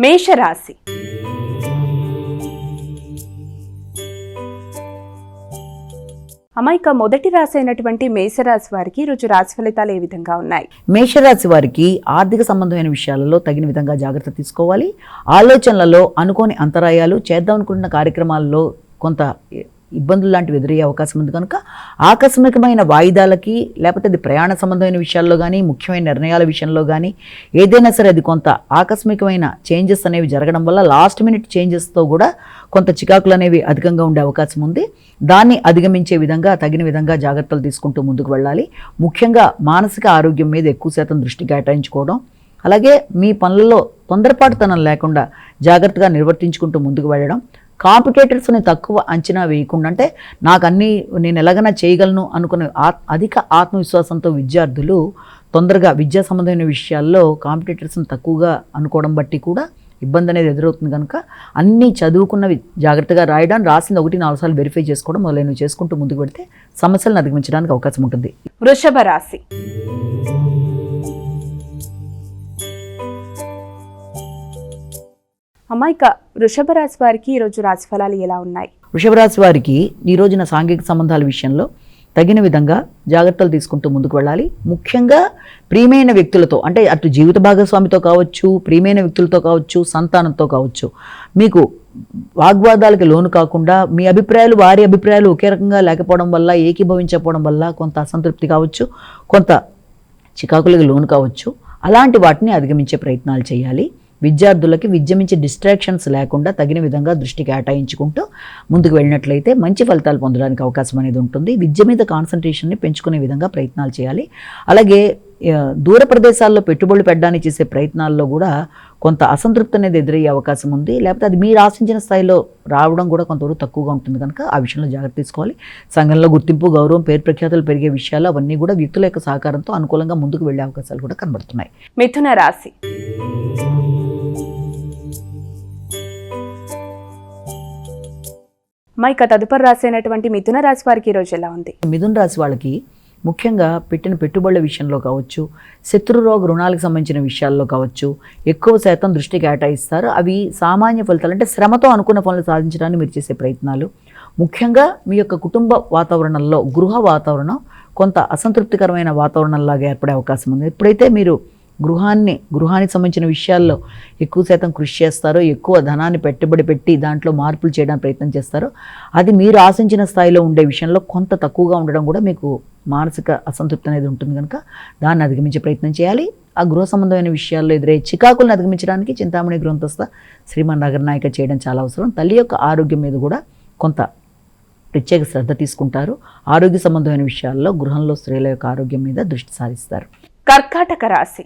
మేషరాశి. అమాయిక మొదటి రాశి అయినటువంటి మేషరాశి వారికి ఈరోజు రాశి ఫలితాలు ఏ విధంగా ఉన్నాయి? మేషరాశి వారికి ఆర్థిక సంబంధమైన విషయాలలో తగిన విధంగా జాగ్రత్త తీసుకోవాలి. ఆలోచనలలో అనుకోని అంతరాయాలు చేద్దాం అనుకుంటున్న కార్యక్రమాల్లో కొంత ఇబ్బందులు లాంటివి ఎదురయ్యే అవకాశం ఉంది. కనుక ఆకస్మికమైన వాయిదాలకి లేకపోతే అది ప్రయాణ సంబంధమైన విషయాల్లో కానీ ముఖ్యమైన నిర్ణయాల విషయంలో కానీ ఏదైనా సరే అది కొంత ఆకస్మికమైన చేంజెస్ అనేవి జరగడం వల్ల లాస్ట్ మినిట్ చేంజెస్తో కూడా కొంత చికాకులు అనేవి అధికంగా ఉండే అవకాశం ఉంది. దాన్ని అధిగమించే విధంగా తగిన విధంగా జాగ్రత్తలు తీసుకుంటూ ముందుకు వెళ్ళాలి. ముఖ్యంగా మానసిక ఆరోగ్యం మీద ఎక్కువ శాతం దృష్టి కేటాయించుకోవడం. అలాగే మీ పనులలో తొందరపాటుతనం లేకుండా జాగ్రత్తగా నిర్వర్తించుకుంటూ ముందుకు వెళ్ళడం. కాంపిటేటర్స్ని తక్కువ అంచనా వేయకుండా అంటే నాకు అన్నీ నేను ఎలాగైనా చేయగలను అనుకునే ఆత్ అధిక ఆత్మవిశ్వాసంతో విద్యార్థులు తొందరగా విద్యా సంబంధమైన విషయాల్లో కాంపిటేటర్స్ని తక్కువగా అనుకోవడం బట్టి కూడా ఇబ్బంది అనేది ఎదురవుతుంది కనుక అన్నీ చదువుకున్నవి జాగ్రత్తగా రాయడం రాసింది ఒకటి నాలుగు సార్లు వెరిఫై చేసుకోవడం మొదలైనవి చేసుకుంటూ ముందుకు పెడితే సమస్యలను అధిగమించడానికి అవకాశం ఉంటుంది. వృషభ రాశి అమాయిక వృషభ రాశి వారికి ఈరోజు రాశి ఫలాలు ఎలా ఉన్నాయి? వృషభ రాశి వారికి ఈ రోజున సాంఘిక సంబంధాల విషయంలో తగిన విధంగా జాగ్రత్తలు తీసుకుంటూ ముందుకు వెళ్ళాలి. ముఖ్యంగా ప్రియమైన వ్యక్తులతో అంటే అటు జీవిత భాగస్వామితో కావచ్చు ప్రియమైన వ్యక్తులతో కావచ్చు సంతానంతో కావచ్చు మీకు వాగ్వాదాలకి లోను కాకుండా మీ అభిప్రాయాలు వారి అభిప్రాయాలు ఒకే రకంగా లేకపోవడం వల్ల ఏకీభవించకపోవడం వల్ల కొంత అసంతృప్తి కావచ్చు కొంత చికాకులకు లోను కావచ్చు. అలాంటి వాటిని అధిగమించే ప్రయత్నాలు చేయాలి. విద్యార్థులకి విద్య మించి డిస్ట్రాక్షన్స్ లేకుండా తగిన విధంగా దృష్టి కేటాయించుకుంటూ ముందుకు వెళ్ళినట్లయితే మంచి ఫలితాలు పొందడానికి అవకాశం అనేది ఉంటుంది. విద్య మీద కాన్సన్ట్రేషన్ని పెంచుకునే విధంగా ప్రయత్నాలు చేయాలి. అలాగే దూర ప్రదేశాల్లో పెట్టుబడులు పెట్టడానికి చేసే ప్రయత్నాల్లో కూడా కొంత అసంతృప్తి అనేది ఎదురయ్యే అవకాశం ఉంది. లేకపోతే అది మీరు ఆశించిన స్థాయిలో రావడం కూడా కొంతవరకు తక్కువగా ఉంటుంది కనుక ఆ విషయంలో జాగ్రత్త తీసుకోవాలి. సంఘంలో గుర్తింపు గౌరవం పేరు ప్రఖ్యాతులు పెరిగే విషయాలు అవన్నీ కూడా వ్యక్తుల యొక్క సహకారంతో అనుకూలంగా ముందుకు వెళ్ళే అవకాశాలు కూడా కనబడుతున్నాయి. మిథున రాశి. అమాయిక తదుపరి రాశి మిథున రాశి వారికి ఈరోజు ఎలా ఉంది? మిథున రాశి వాళ్ళకి ముఖ్యంగా పెట్టిన పెట్టుబడుల విషయంలో కావచ్చు శత్రురోగ రుణాలకు సంబంధించిన విషయాల్లో కావచ్చు ఎక్కువ శాతం దృష్టి కేటాయిస్తారు. అవి సామాన్య ఫలితాలు అంటే శ్రమతో అనుకున్న పనులు సాధించడానికి మీరు చేసే ప్రయత్నాలు. ముఖ్యంగా మీ యొక్క కుటుంబ వాతావరణంలో గృహ వాతావరణం కొంత అసంతృప్తికరమైన వాతావరణంలాగా ఏర్పడే అవకాశం ఉంది. ఎప్పుడైతే మీరు గృహాన్ని గృహానికి సంబంధించిన విషయాల్లో ఎక్కువ శాతం కృషి చేస్తారో ఎక్కువ ధనాన్ని పెట్టుబడి పెట్టి దాంట్లో మార్పులు చేయడానికి ప్రయత్నం చేస్తారో అది మీరు ఆశించిన స్థాయిలో ఉండే విషయంలో కొంత తక్కువగా ఉండడం కూడా మీకు మానసిక అసంతృప్తి అనేది ఉంటుంది కనుక దాన్ని అధిగమించే ప్రయత్నం చేయాలి. ఆ గృహ సంబంధమైన విషయాల్లో ఎదురయ్యే చికాకులను అధిగమించడానికి చింతామణి గ్రంథస్థ శ్రీమన్ నగరనాయక చేయడం చాలా అవసరం. తల్లి యొక్క ఆరోగ్యం మీద కూడా కొంత ప్రత్యేక శ్రద్ధ తీసుకుంటారు. ఆరోగ్య సంబంధమైన విషయాల్లో గృహంలో స్త్రీల యొక్క ఆరోగ్యం మీద దృష్టి సారిస్తారు. కర్కాటక రాశి.